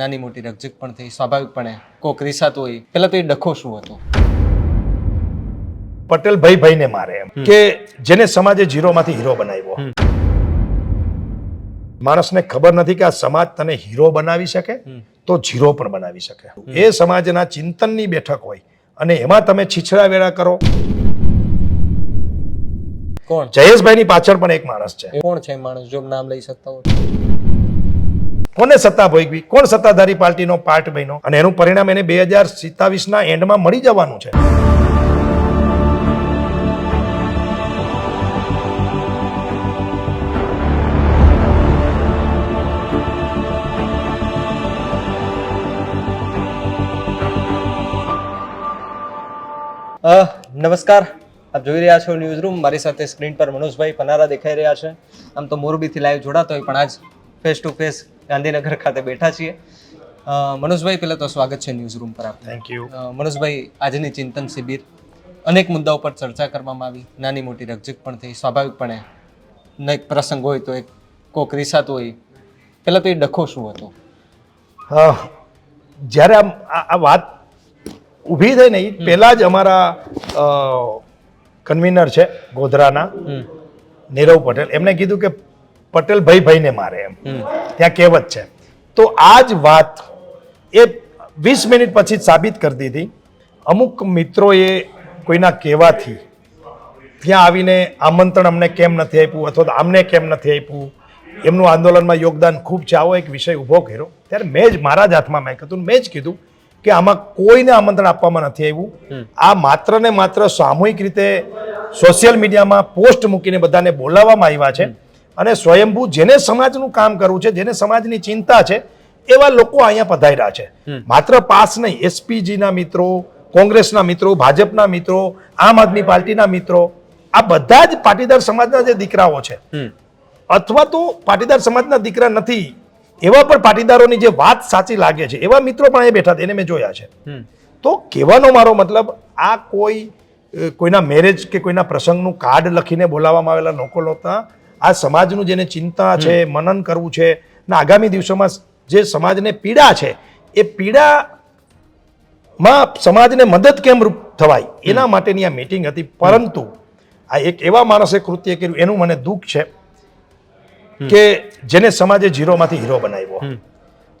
નાની મોટી રકઝક પણ થઈ સ્વાભાવિકપણે કોક રીસાતું હોય પેલા તો એ ડખો શું હતો? પટેલ ભાઈ ભાઈને મારે એમ કે જેને સમાજે ઝીરોમાંથી હીરો બનાવ્યો. માણસને ખબર નથી કે આ સમાજ તને હીરો બનાવી શકે તો ઝીરો પણ બનાવી શકે. એ સમાજના ચિંતનની બેઠક હોય અને એમાં તમે છીછરા વેળા કરો. કોણ? જયેશભાઈની પાછળ પણ એક માણસ છે. કોણ છે માણસ? જો નામ લઈ શકતા હોય. કોને સત્તા ભોગવી? કોણ સત્તાધારી પાર્ટીનો પાર્ટ બન્યો? અને એનું પરિણામ એને બે હજાર સિત્તાવીસના એન્ડમાં મળી જવાનું છે. નમસ્કાર. આપ જોઈ રહ્યા છો ન્યૂઝ રૂમ. મારી સાથે સ્ક્રીન પર મનોજભાઈ પનારા દેખાઈ રહ્યા છે. આમ તો મોરબીથી લાઈવ જોડાતો હોય પણ આજ ફેસ ટુ ફેસ ગાંધીનગર ખાતે બેઠા છીએ. મનોજભાઈ પહેલાં તો સ્વાગત છે ન્યૂઝ રૂમ પર આપનું. થેન્ક યુ મનોજભાઈ આજની ચિંતન શિબિર અનેક મુદ્દાઓ પર ચર્ચા કરવામાં આવી. નાની મોટી રકઝક પણ થઈ. સ્વાભાવિકપણે ને એક પ્રસંગ હોય તો એક કોક રીસાતું હોય. પહેલાં તો એ ડખો શું હતો? હા જ્યારે આમ આ આ વાત ઊભી થઈ ને એ પહેલાં જ અમારા કન્વીનર છે ગોધરાના નીરવ પટેલ. એમણે કીધું કે પટેલ ભાઈ ભાઈને મારે એમ. ત્યાં કહેવત છે. તો આ જ વાત એ વીસ મિનિટ પછી જ સાબિત કરી દીધી. અમુક મિત્રોએ કોઈના કહેવાથી ત્યાં આવીને આમંત્રણ અમને કેમ નથી આપ્યું અથવા તો આમને કેમ નથી આપ્યું એમનું આંદોલનમાં યોગદાન ખૂબ છે. આવો એક વિષય ઊભો કર્યો. ત્યારે મેં જ મારા જ હાથમાં મેં કીધું મેં જ કીધું કે આમાં કોઈને આમંત્રણ આપવામાં નથી આવ્યું. આ માત્ર ને માત્ર સામૂહિક રીતે સોશિયલ મીડિયામાં પોસ્ટ મૂકીને બધાને બોલાવવામાં આવ્યા છે. અને સ્વયંભૂ જેને સમાજનું કામ કરવું છે જેને સમાજની ચિંતા છે એવા લોકો અહીંયા પધાર્યા છે. માત્ર પાસ નહીં એસપીજીના મિત્રો કોંગ્રેસના મિત્રો ભાજપના મિત્રો આમ આદમી પાર્ટીના મિત્રો આ બધા જ પાટીદાર સમાજના જે દીકરાઓ છે અથવા તો પાટીદાર સમાજના દીકરા નથી એવા પણ પાટીદારોની જે વાત સાચી લાગે છે એવા મિત્રો પણ અહીંયા બેઠા એને મેં જોયા છે. તો કહેવાનો મારો મતલબ આ કોઈ કોઈના મેરેજ કે કોઈના પ્રસંગનું કાર્ડ લખીને બોલાવવામાં આવેલા લોકો નહોતા આ સમાજનું જેને ચિંતા છે મનન કરવું છે ને આગામી દિવસોમાં જે સમાજને પીડા છે એ પીડામાં સમાજને મદદ કેમ રૂપ થવાય? એના માટેની આ મીટિંગ હતી. પરંતુ આ એક એવા માણસે કૃત્ય કર્યું એનું મને દુઃખ છે કે જેને સમાજે ઝીરોમાંથી હીરો બનાવ્યો.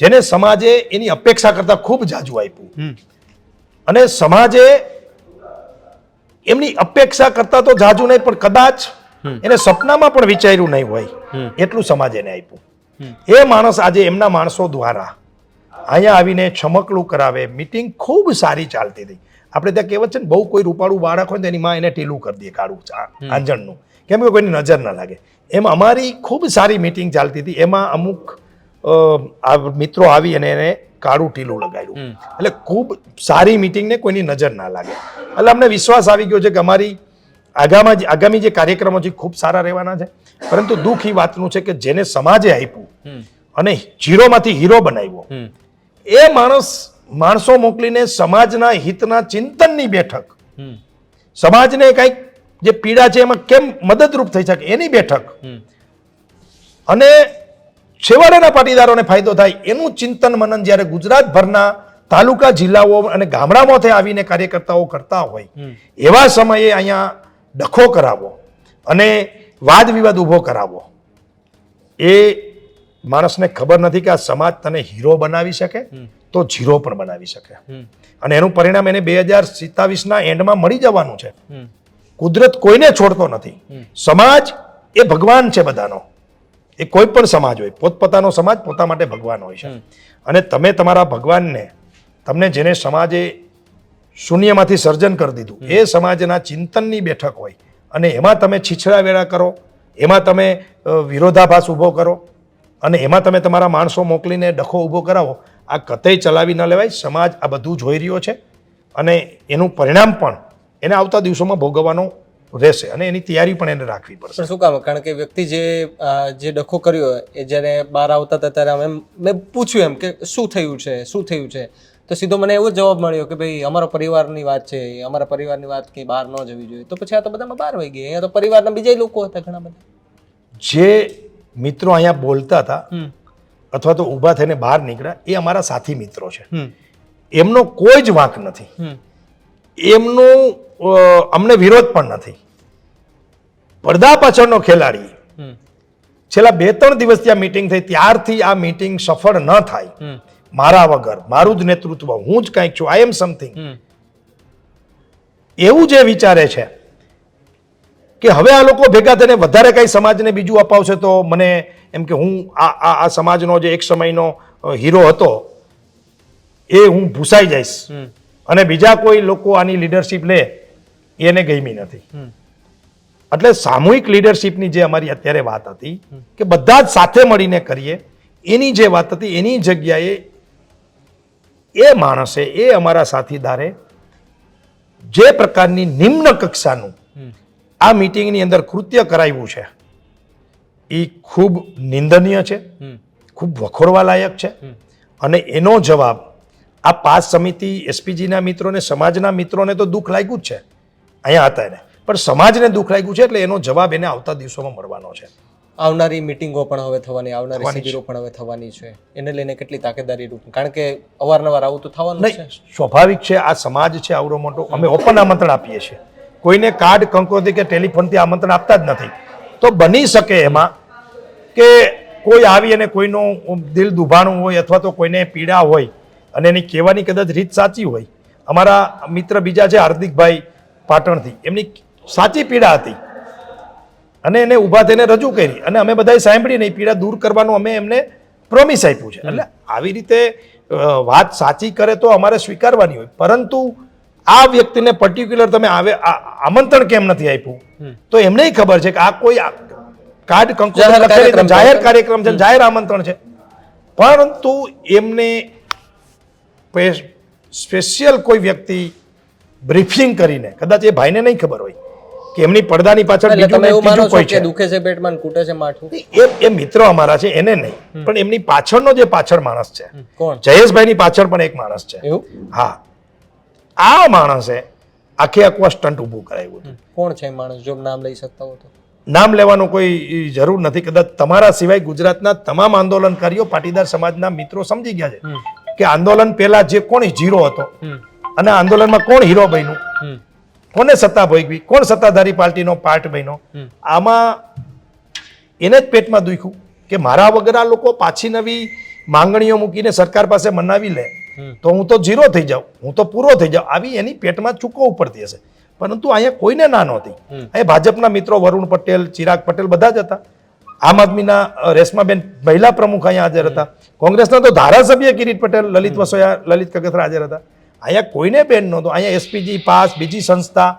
જેને સમાજે એની અપેક્ષા કરતા ખૂબ જાજુ આપ્યું. અને સમાજે એમની અપેક્ષા કરતા તો જાજુ નહીં પણ કદાચ એને સપનામાં પણ વિચાર્યું નહીં હોય. એટલું સમાજ એને આપ્યું. એ માણસ આજે એમના માણસો દ્વારા અહીંયા આવીને છમકલું કરાવે. મિટિંગ ખૂબ સારી ચાલતી હતી. આપણે ત્યાં કહેવત છે ને બહુ કોઈ રૂપાળું બાળક હોય ને એની માં એને ટીલું કરી દે કાળું આંજણનું કેમ કે કોઈની નજર ન લાગે. એમ અમારી ખૂબ સારી મિટિંગ ચાલતી હતી. એમાં અમુક મિત્રો આવી અને એને કાળું ટીલું લગાડ્યું. એટલે ખૂબ સારી મિટિંગને કોઈની નજર ના લાગે. એટલે અમને વિશ્વાસ આવી ગયો છે કે અમારી આગામી આગામી જે કાર્યક્રમો છે ખૂબ સારા રહેવાના છે. પરંતુ દુઃખ એ વાતનું છે કે જેને સમાજે આપ્યું અને જીરોમાંથી હીરો બનાવ્યો એ માણસ માણસો મોકલીને સમાજના હિતના ચિંતનની બેઠક. સમાજને કંઈક જે પીડા છે એમાં કેમ મદદરૂપ થઈ શકે એની બેઠક. અને છેવાડાના પાટીદારોને ફાયદો થાય એનું ચિંતન મનન જ્યારે ગુજરાતભરના તાલુકા જિલ્લાઓ અને ગામડામાંથી આવીને કાર્યકર્તાઓ કરતા હોય એવા સમયે અહીંયા ડખો કરાવવો અને વાદ વિવાદ ઊભો કરાવવો એ માણસને ખબર નથી કે આ સમાજ તને હીરો બનાવી શકે તો ઝીરો પણ બનાવી શકે. અને એનું પરિણામ એને બે હજાર સિત્તાવીસના એન્ડમાં મળી જવાનું છે. કુદરત કોઈને છોડતો નથી. સમાજ એ ભગવાન છે બધાનો. એ કોઈ પણ સમાજ હોય પોતપોતાનો સમાજ પોતા માટે ભગવાન હોય છે. અને તમે તમારા ભગવાનને તમને જેને સમાજે શૂન્યમાંથી સર્જન કરી દીધું. એ સમાજના ચિંતનની બેઠક હોય. અને એમાં તમે છીછરા વેળા કરો એમાં તમે વિરોધાભાસ ઊભો કરો અને એમાં તમે તમારા માણસો મોકલીને ડખો ઊભો કરાવો આ કતઈ ચલાવી ન લેવાય. સમાજ આ બધું જોઈ રહ્યો છે. અને એનું પરિણામ પણ એને આવતા દિવસોમાં ભોગવવાનો રહેશે. અને એની તૈયારી પણ એને રાખવી પડશે. શું કામ? કારણ કે વ્યક્તિ જે જે ડખો કર્યો એ જ્યારે બહાર આવતા હતા ત્યારે અમે મેં પૂછ્યું એમ કે શું થયું છે? શું થયું છે? તો સીધો મને એવો જવાબ મળ્યો કે ભાઈ અમારો પરિવારની વાત છે અમારા પરિવારની વાત કે બહાર ન જવી જોઈએ. તો પછી આ તો બધામાં બહાર વહી ગયા. અહીંયા તો પરિવારના બીજા લોકો હતા ઘણા બધા. જે મિત્રો અહીંયા બોલતા હતા અથવા તો ઊભા થઈને બહાર નીકળ્યા એ અમારા સાથી મિત્રો છે. એમનો કોઈ જ વાંક નથી. એમનું અમને વિરોધ પણ નથી. પડદા પાછળનો ખેલાડી છેલ્લા બે ત્રણ દિવસથી આ મિટિંગ થઈ ત્યારથી આ મિટિંગ સફળ ન થાય. મારા વગર મારું જ નેતૃત્વ હું જ કંઈક છું આઈ એમ સમથિંગ એવું જે વિચારે છે કે હવે આ લોકો ભેગા થઈને વધારે કંઈ સમાજને બીજું અપાવશે તો મને એમ કે હું આ આ આ સમાજનો જે એક સમયનો હીરો હતો એ હું ભૂસાઈ જઈશ. અને બીજા કોઈ લોકો આની લીડરશિપ લે એને ગમી નથી. એટલે સામૂહિક લીડરશિપની જે અમારી અત્યારે વાત હતી કે બધા જ સાથે મળીને કરીએ એની જે વાત હતી એની જગ્યાએ એ માણસે એ અમારા સાથીદારે જે પ્રકારની નિમ્ન કક્ષાનું આ મિટિંગની અંદર કૃત્ય કરાવ્યું છે એ ખૂબ નિંદનીય છે ખૂબ વખોડવા લાયક છે અને એનો જવાબ આ પાસ સમિતિ એસપીજીના મિત્રોને સમાજના મિત્રોને તો દુઃખ લાગ્યું જ છે. અહીંયા હતા એને. પણ સમાજને દુઃખ લાગ્યું છે એટલે એનો જવાબ એને આવતા દિવસોમાં મળવાનો છે. આવનારી મિટિંગો પણ હવે થવાની આવનારી શિબિરો પણ હવે થવાની છે. એને લઈને કેટલી તાકેદારી રૂપ કારણ કે અવારનવાર આવું તો થવાનું છે. સ્વાભાવિક છે આ સમાજ છે આવડો મોટો. અમે ઓપન આમંત્રણ આપીએ છીએ. કોઈને કાર્ડ કંકોથી કે ટેલિફોનથી આમંત્રણ આપતા જ નથી. તો બની શકે એમાં કે કોઈ આવી અને કોઈનું દિલ દુભાણું હોય અથવા તો કોઈને પીડા હોય અને એની કહેવાની કદાચ રીત સાચી હોય. અમારા મિત્ર બીજા છે હાર્દિકભાઈ પાટણથી. એમની સાચી પીડા હતી. અને એને ઊભા થઈને રજૂ કરી. અને અમે બધાએ સાંભળીને એ પીડા દૂર કરવાનું અમે એમને પ્રોમિસ આપ્યું છે. એટલે આવી રીતે વાત સાચી કરે તો અમારે સ્વીકારવાની હોય. પરંતુ આ વ્યક્તિને પર્ટિક્યુલર તમે આવે આમંત્રણ કેમ નથી આપ્યું? તો એમને ખબર છે કે આ કોઈ કાર્ડ કંકુ જાહેર કાર્યક્રમ છે. જાહેર કાર્યક્રમ છે જાહેર આમંત્રણ છે. પરંતુ એમને સ્પેશિયલ કોઈ વ્યક્તિ બ્રીફિંગ કરીને કદાચ એ ભાઈને નહીં ખબર હોય કે એમની પડદાની પાછળ બીજું ત્રીજું કોઈ છે દુખે છે પેટમાં ને કૂટે છે માઠું? એ એ મિત્રો અમારા છે એને નહીં. પણ એમની પાછળનો જે પાછળ માણસ છે કોણ? જયેશભાઈની પાછળ પણ એક માણસ છે. એવું? હા. આ માણસે આખે આખું આ સ્ટન્ટ ઊભું કરાવ્યું હતું. કોણ છે એ માણસ જો નામ લઈ શકતા હો તો? નામ લેવાનું કોઈ જરૂર નથી કદાચ તમારા સિવાય ગુજરાતના તમામ આંદોલનકારીઓ પાટીદાર સમાજના મિત્રો સમજી ગયા છે કે આંદોલન પહેલા જે કોણ ઝીરો હતો અને આંદોલનમાં કોણ હીરો બન્યું હમ. કોને સત્તા ભોગવી? કોણ સત્તાધારી પાર્ટીનો પાર્ટ બન્યો? આમાં એને જ પેટમાં દુખ્યું કે મારા વગર આ લોકો પાછી નવી માંગણીઓ મૂકીને સરકાર પાસે મનાવી લે તો હું તો ઝીરો થઈ જાઉં હું તો પૂરો થઈ જાઉં. આવી એની પેટમાં ચૂકવવું પડતી હશે. પરંતુ અહીંયા કોઈને ના નહોતી. અહીંયા ભાજપના મિત્રો વરુણ પટેલ ચિરાગ પટેલ બધા જ હતા. આમ આદમીના રેશમાબેન મહિલા પ્રમુખ અહીંયા હાજર હતા. કોંગ્રેસના તો ધારાસભ્ય કિરીટ પટેલ લલિત વસોયા લલિત કગથરા હાજર હતા. અહીંયા કોઈને બેન નહોતું. અહીંયા એસપીજી પાસ બીજી સંસ્થા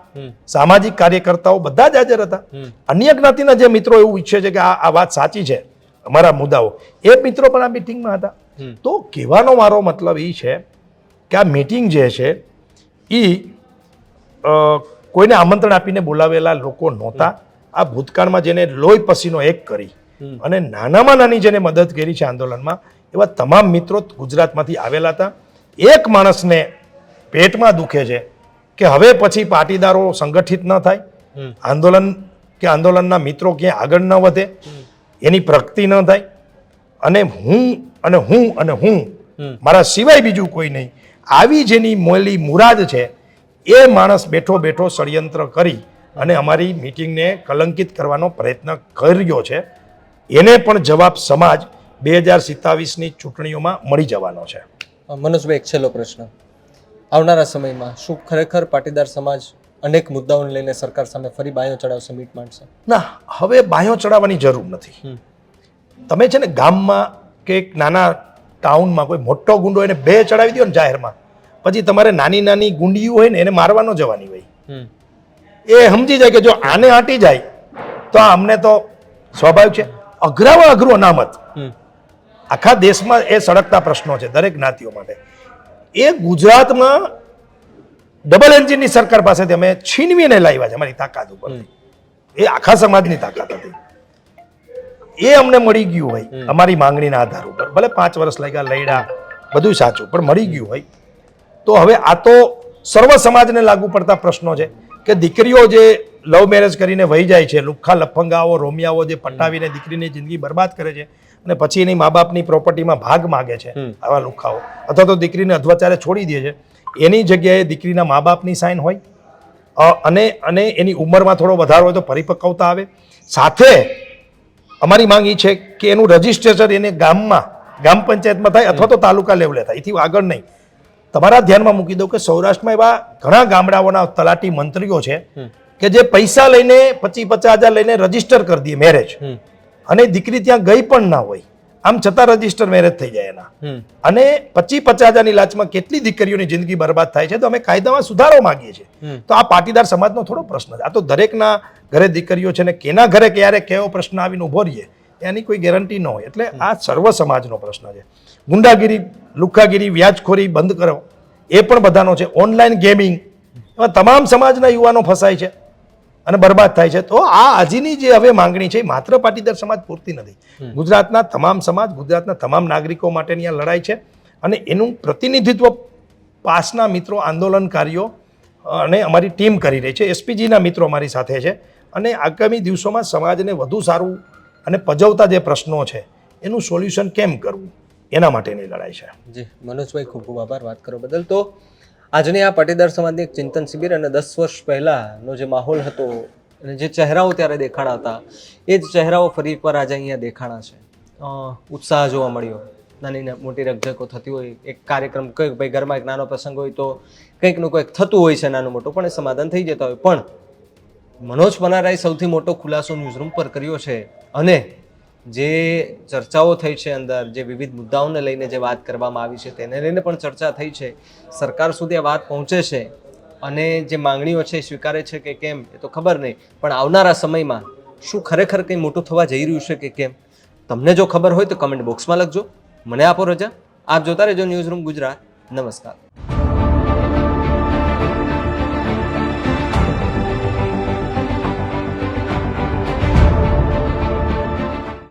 સામાજિક કાર્યકર્તાઓ બધા જ હાજર હતા. અન્ય જ્ઞાતિના જે મિત્રો એવું ઈચ્છે છે કે આ આ વાત સાચી છે અમારા મુદ્દાઓ એ મિત્રો પણ આ મિટિંગમાં હતા. તો કહેવાનો મારો મતલબ એ છે કે આ મિટિંગ જે છે એ કોઈને આમંત્રણ આપીને બોલાવેલા લોકો નહોતા. આ ભૂતકાળમાં જેને લોહી પસીનો એક કરી અને નાનામાં નાની જેને મદદ કરી છે આંદોલનમાં એવા તમામ મિત્રો ગુજરાતમાંથી આવેલા હતા. એક માણસને પેટમાં દુખે છે કે હવે પછી પાટીદારો સંગઠિત ન થાય આંદોલન કે આંદોલનના મિત્રો ક્યાંય આગળ ન વધે એની પ્રગતિ ન થાય. અને હું અને હું અને હું મારા સિવાય બીજું કોઈ નહીં. આવી જેની મોલી મુરાદ છે એ માણસ બેઠો બેઠો ષડયંત્ર કરી અને અમારી મિટિંગને કલંકિત કરવાનો પ્રયત્ન કર્યો છે. એને પણ જવાબ સમાજ બે હજાર સિત્તાવીસની ચૂંટણીઓમાં મળી જવાનો છે. મનોજભાઈ એક છેલ્લો પ્રશ્ન. આવનારા સમયમાં શું ખરેખર પાટીદાર સમાજ અનેક મુદ્દાઓને લઈને સરકાર સામે ફરી બાયો ચડાવશે મીટ માંડશે? ના હવે બાયો ચડાવવાની જરૂર નથી. તમે છે ને ગામમાં કે એક નાના ટાઉનમાં કોઈ મોટો ગુંડો એને બે ચડાવી દો ને જાહેરમાં પછી તમારે નાની નાની ગુંડીઓ હોય ને એને મારવાનો જવાની હોય. એ સમજી જાય કે જો આને હાટી જાય તો આ અમને તો સ્વાભાવિક છે. અઘરામાં અઘરું અનામત. આખા દેશમાં એ સળગતા પ્રશ્નો છે દરેક જ્ઞાતિઓ માટે. એ ગુજરાતમાં ડબલ એન્જિનની સરકાર પાસેથી અમે છીનવીને લાવ્યા છે અમારી તાકાત ઉપર. એ આખા સમાજની તાકાત હતી. એ અમને મળી ગયું હોય અમારી માંગણીના આધાર ઉપર. ભલે પાંચ વર્ષ લાગ્યા લઈડા બધું સાચું પણ મળી ગયું હોય. તો હવે આ તો સર્વ સમાજને લાગુ પડતા પ્રશ્નો છે કે દીકરીઓ જે લવ મેરેજ કરીને વહી જાય છે લુખ્ખા લફંગાઓ રોમિયાઓ જે પટાવીને દીકરીની જિંદગી બરબાદ કરે છે અને પછી એની મા બાપની પ્રોપર્ટીમાં ભાગ માગે છે આવા લુખાઓ. અથવા તો દીકરીને અધ્વાચારે છોડી દે છે. એની જગ્યાએ દીકરીના મા બાપની સાઇન હોય. અને અને એની ઉંમરમાં થોડો વધારો હોય તો પરિપક્વતા આવે. સાથે અમારી માંગ એ છે કે એનું રજીસ્ટ્રેશન એને ગામમાં ગ્રામ પંચાયતમાં થાય અથવા તો તાલુકા લેવલે થાય. એથી આગળ નહીં. તમારા ધ્યાનમાં મૂકી દઉં કે સૌરાષ્ટ્રમાં એવા ઘણા ગામડાઓના તલાટી મંત્રીઓ છે કે જે પૈસા લઈને પચીસ પચાસ હજાર લઈને રજિસ્ટર કરી દે મેરેજ અને દીકરી ત્યાં ગઈ પણ ના હોય. આમ છતાં રજિસ્ટર મેરેજ થઈ જાય એના. અને પચીસ પચાસ હજારની લાચમાં કેટલી દીકરીઓની જિંદગી બરબાદ થાય છે તો અમે કાયદામાં સુધારો માંગીએ છીએ. તો આ પાટીદાર સમાજનો થોડો પ્રશ્ન છે. આ તો દરેકના ઘરે દીકરીઓ છે ને કેના ઘરે ક્યારે કેવો પ્રશ્ન આવીને ઊભો રહીએ એની કોઈ ગેરંટી ન હોય. એટલે આ સર્વ સમાજનો પ્રશ્ન છે. ગુંડાગીરી લુખાગીરી વ્યાજખોરી બંધ કરો. એ પણ બધાનો છે. ઓનલાઈન ગેમિંગ એમાં તમામ સમાજના યુવાનો ફસાય છે. અને બરબાદ થાય છે. તો આ આજની જે હવે માંગણી છે એ માત્ર પાટીદાર સમાજ પૂરતી નથી. ગુજરાતના તમામ સમાજ ગુજરાતના તમામ નાગરિકો માટેની આ લડાઈ છે અને એનું પ્રતિનિધિત્વ પાસના મિત્રો આંદોલનકારીઓ અને અમારી ટીમ કરી રહી છે. એસપીજીના મિત્રો અમારી સાથે છે અને આગામી દિવસોમાં સમાજને વધુ સારું અને પજવતા જે પ્રશ્નો છે એનું સોલ્યુશન કેમ કરવું? એના માટેની લડાઈ છે. જી મનોજભાઈ ખૂબ ખૂબ આભાર વાત કરો બદલ. તો આજની આ પાટીદાર સમાજની એક ચિંતન શિબિર અને દસ વર્ષ પહેલાંનો જે માહોલ હતો અને જે ચહેરાઓ ત્યારે દેખાણા હતા એ જ ચહેરાઓ ફરી એકવાર આજે અહીંયા દેખાણા છે. ઉત્સાહ જોવા મળ્યો. નાની મોટી રકઝકો થતી હોય, એક કાર્યક્રમ કંઈક, ભાઈ ઘરમાં એક નાનો પ્રસંગ હોય તો કંઈકનું કંઈક થતું હોય છે નાનું મોટું, પણ એ સમાધાન થઈ જતા હોય. પણ મનોજ પનારાએ સૌથી મોટો ખુલાસો ન્યૂઝરૂમ પર કર્યો છે અને જે ચર્ચાઓ થઈ છે અંદર, જે વિવિધ મુદ્દાઓને લઈને જે વાત કરવામાં આવી છે, તેને લઈને પણ ચર્ચા થઈ છે. સરકાર સુધી આ વાત પહોંચે છે અને જે માંગણીઓ છે એ સ્વીકારે છે કે કેમ એ તો ખબર નહીં, પણ આવનારા સમયમાં શું ખરેખર કંઈ મોટું થવા જઈ રહ્યું છે કે કેમ? તમને જો ખબર હોય તો કમેન્ટ બોક્સમાં લખજો. મને આપો રજા. આપ જોતા રહેજો ન્યૂઝ રૂમ ગુજરાત. નમસ્કાર.